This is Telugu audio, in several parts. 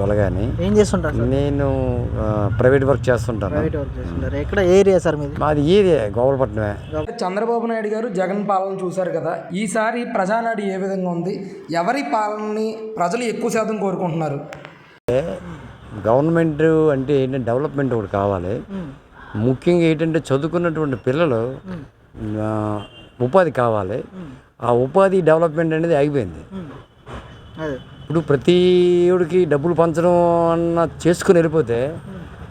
గొలగాని. ఏం చేస్తుంటారు నేను ప్రైవేట్ వర్క్ చేస్తుంటాను. ప్రైవేట్ వర్క్ చేస్తుంటారు. ఎక్కడ ఏరియా సార్ మీది? మాది ఏది గోపాలపట్నమే. చంద్రబాబు నాయుడు గారు జగన్ పాలన చూశారు కదా ఈసారి ప్రజానాడు ఏ విధంగా ఉంది? ఎవరి పాలనని ప్రజలు ఎక్కువ శాతం కోరుకుంటున్నారు? గవర్నమెంట్ అంటే ఏంటంటే డెవలప్మెంట్ ఒకటి కావాలి. ముఖ్యంగా ఏంటంటే చదువుకున్నటువంటి పిల్లలు ఉపాధి కావాలి. ఆ ఉపాధి డెవలప్మెంట్ అనేది ఆగిపోయింది. అదే. ఇప్పుడు ప్రతి ఒడికి డబ్బులు పంచడం అన్న చేసుకుని వెళ్ళిపోతే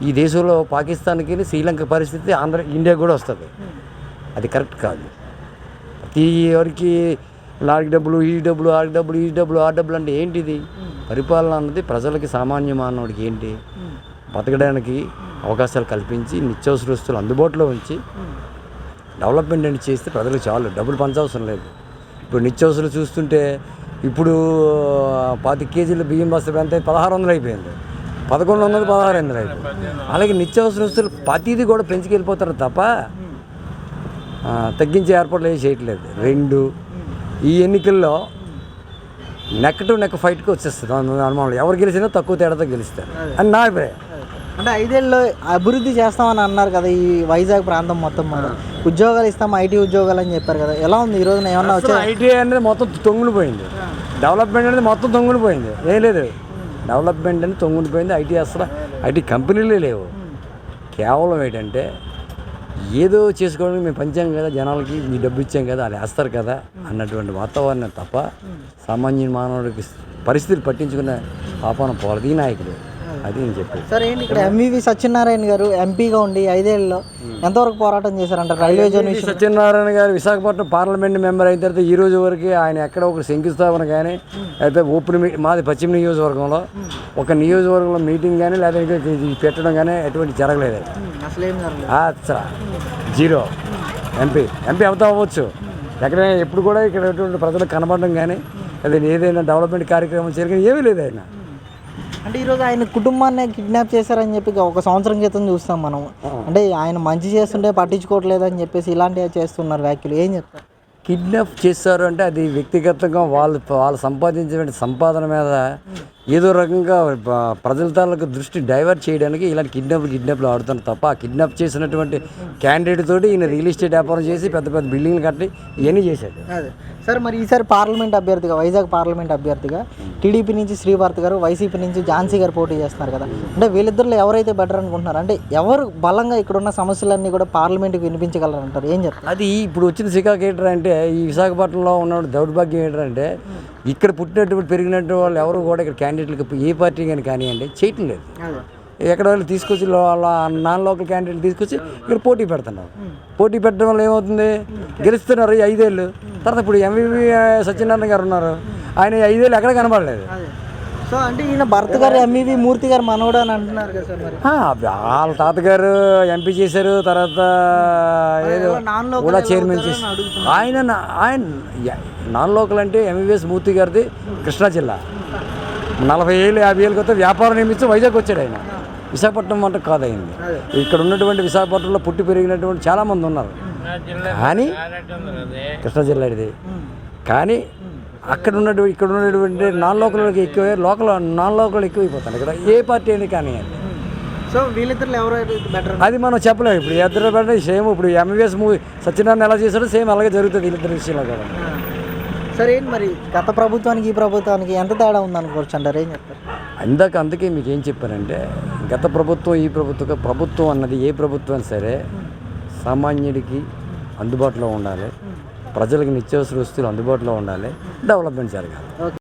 ఈ దేశంలో పాకిస్తాన్కి శ్రీలంక పరిస్థితి ఆంధ్ర ఇండియా కూడా వస్తుంది. అది కరెక్ట్ కాదు. ప్రతి ఎవరికి లాడికి డబ్బులు ఈ డబ్బులు ఆడికి డబ్బులు ఈ డబ్బులు ఆ డబ్బులు అంటే ఏంటిది? పరిపాలన అన్నది ప్రజలకి సామాన్య మానవుడికి ఏంటి? బతకడానికి అవకాశాలు కల్పించి నిత్యావసర వస్తువులు అందుబాటులో ఉంచి డెవలప్మెంట్ అని చేస్తే ప్రజలకు చాలు. డబ్బులు పంచవసరం లేదు. ఇప్పుడు నిత్యావసరాలు చూస్తుంటే ఇప్పుడు పాతి కేజీల బియ్యం బస్తా ఎంత పదహారు వందలు అయిపోయింది. పదకొండు వందలు పదహారు వందలు అయిపోయింది. అలాగే నిత్యావసర వస్తువులు ప్రతిదీ కూడా పెంచుకెళ్ళిపోతారు తప్ప తగ్గించే ఏర్పాట్లు ఏం చేయట్లేదు. రెండు ఈ ఎన్నికల్లో నెక్ టు నెక్ ఫైట్కి వచ్చేస్తుంది. అనుమానం. ఎవరు గెలిచినా తక్కువ తేడాతో గెలుస్తారు. అని నా అభిప్రాయం. అంటే ఐదేళ్ళలో అభివృద్ధి చేస్తామని అన్నారు కదా ఈ వైజాగ్ ప్రాంతం మొత్తం ఉద్యోగాలు ఇస్తాం ఐటీ ఉద్యోగాలు అని చెప్పారు కదా. ఎలా ఉంది? ఈ రోజున ఏమన్నా వచ్చా ఐటీ అనేది మొత్తం తొంగుడిపోయింది డెవలప్మెంట్ అనేది మొత్తం తొంగుడిపోయింది ఏం లేదు. డెవలప్మెంట్ అనేది తొంగుడిపోయింది ఐటీ అసలు ఐటీ కంపెనీలే లేవు. కేవలం ఏంటంటే ఏదో చేసుకోవడానికి మేము పంచాం కదా జనాలకి మీ డబ్బు ఇచ్చాం కదా అది వేస్తారు కదా అన్నటువంటి వాతావరణం తప్ప సామాన్య మానవుడికి పరిస్థితులు పట్టించుకునే పాపన పోలది ఈ నాయకుడు అది నేను చెప్పేది. సార్ ఏంటి ఇక్కడ ఎంవివి సత్యనారాయణ గారు ఎంపీగా ఉండి ఐదేళ్ళలో ఎంతవరకు పోరాటం చేశారంట రైల్వే జోన్ సత్యనారాయణ గారు విశాఖపట్నం పార్లమెంట్ మెంబర్ అయిన తర్వాత ఈ రోజు వరకు ఆయన ఎక్కడ ఒక శంకుస్థాపన కానీ అయితే ఓపెన్ మీ మాది పశ్చిమ నియోజకవర్గంలో ఒక నియోజకవర్గంలో మీటింగ్ కానీ ఇది పెట్టడం కానీ ఎటువంటి జరగలేదు. అసలు జీరో. ఎంపీ ఎంపీ అవుతా అవ్వచ్చు. ఎక్కడైనా ఎప్పుడు కూడా ఇక్కడ ప్రజలకు కనబడడం కానీ లేదా ఏదైనా డెవలప్మెంట్ కార్యక్రమం చేయడం కానీ ఏమీ లేదు ఆయన. అంటే ఈరోజు ఆయన కుటుంబాన్ని కిడ్నాప్ చేశారని చెప్పి ఒక సంవత్సరం క్రితం చూస్తాం మనం. అంటే ఆయన మంచి చేస్తుంటే పట్టించుకోవట్లేదు అని చెప్పేసి ఇలాంటివి చేస్తున్నారు వ్యాఖ్యలు. ఏం చెప్తారు? కిడ్నాప్ చేశారు అంటే అది వ్యక్తిగతంగా వాళ్ళు వాళ్ళు సంపాదించిన సంపాదన మీద ఏదో రకంగా ప్రజల తాలూకు దృష్టి డైవర్ట్ చేయడానికి ఇలాంటి కిడ్నాప్ కిడ్నాప్లు ఆడుతున్నారు తప్ప ఆ కిడ్నాప్ చేసినటువంటి క్యాండిడేట్ తోటి ఈయన రియల్ ఎస్టేట్ వ్యాపారం చేసి పెద్ద పెద్ద బిల్డింగ్లు కట్టి ఇవన్నీ చేశాడు. అదే. సార్ మరి ఈసారి పార్లమెంట్ అభ్యర్థిగా వైజాగ్ పార్లమెంట్ అభ్యర్థిగా టీడీపీ నుంచి శ్రీభారత్ గారు వైసీపీ నుంచి ఝాన్సీ గారు పోటీ చేస్తున్నారు కదా. అంటే వీళ్ళిద్దరిలో ఎవరైతే బెటర్ అనుకుంటున్నారు? అంటే ఎవరు బలంగా ఇక్కడ ఉన్న సమస్యలన్నీ కూడా పార్లమెంట్కి వినిపించగలరు అంటారు ఏం చెప్తారు? అది ఇప్పుడు వచ్చిన శ్రీకాకుళం ఏంటంటే ఈ విశాఖపట్నంలో ఉన్న దౌర్భాగ్యం ఏంటంటే ఇక్కడ పుట్టినటువంటి పెరిగినటువంటి వాళ్ళు ఎవరు కూడా ఇక్కడ క్యాండిడేట్లకు ఏ పార్టీ కానీ కానివ్వండి చేయటం లేదు. ఎక్కడ వాళ్ళు తీసుకొచ్చి నాన్ లోకల్ క్యాండిడేట్ తీసుకొచ్చి ఇక్కడ పోటీ పెడుతున్నారు. పోటీ పెట్టడం వల్ల ఏమవుతుంది? గెలుస్తున్నారు ఈ ఐదేళ్ళు. తర్వాత ఇప్పుడు ఎంవివి సత్యనారాయణ గారు ఉన్నారు. ఆయన ఈ ఐదేళ్ళు ఎక్కడ కనబడలేదు. సో అంటే ఈయన భరత్ గారు ఎంఈవి మూర్తి గారు మనోడు అని అంటున్నారు కదా సార్ వాళ్ళ తాతగారు ఎంపీ చేశారు తర్వాత ఏదో కూడా చైర్మన్ చేసి ఆయన ఆయన నాన్ లోకల్ అంటే ఎంబీబీఎస్ మూర్తి గారిది కృష్ణా జిల్లా. నలభై ఏళ్ళు యాభై ఏళ్ళ క్రితం వ్యాపారం నిమిత్తం వైజాగ్ వచ్చాడు ఆయన. విశాఖపట్నం అంటే కాదు అయింది ఇక్కడ ఉన్నటువంటి విశాఖపట్నంలో పుట్టి పెరిగినటువంటి చాలామంది ఉన్నారు. కానీ కృష్ణా జిల్లా ఇది కానీ అక్కడ ఉన్నటువంటి ఇక్కడ ఉన్నటువంటి నాన్ లోకల్కి ఎక్కువ లోకల్ నాన్ లోకల్ ఎక్కువైపోతాను. ఇక్కడ ఏ పార్టీ అయినా కానీ సో వీళ్ళిద్దరు ఎవరైతే బెటర్ అది మనం చెప్పలేము. ఇప్పుడు ఇద్దరు అంటే సేమ్ ఇప్పుడు ఎంబీబీఎస్ మూవీ సత్యనారాయణ ఎలా చేశాడో సేమ్ అలాగే జరుగుతుంది వీళ్ళిద్దరి విషయంలో కూడా. సరే మరి గత ప్రభుత్వానికి ఈ ప్రభుత్వానికి ఎంత తేడా ఉందనుకోవచ్చు అంటారు? ఏం చెప్తారు? ఇందాక అందుకే మీకు ఏం చెప్పానంటే గత ప్రభుత్వం ఈ ప్రభుత్వం ప్రభుత్వం అన్నది ఏ ప్రభుత్వం సరే సామాన్యుడికి అందుబాటులో ఉండాలి. ప్రజలకు నిత్యావసర వస్తువులు అందుబాటులో ఉండాలి. డెవలప్మెంట్ జరగాలి.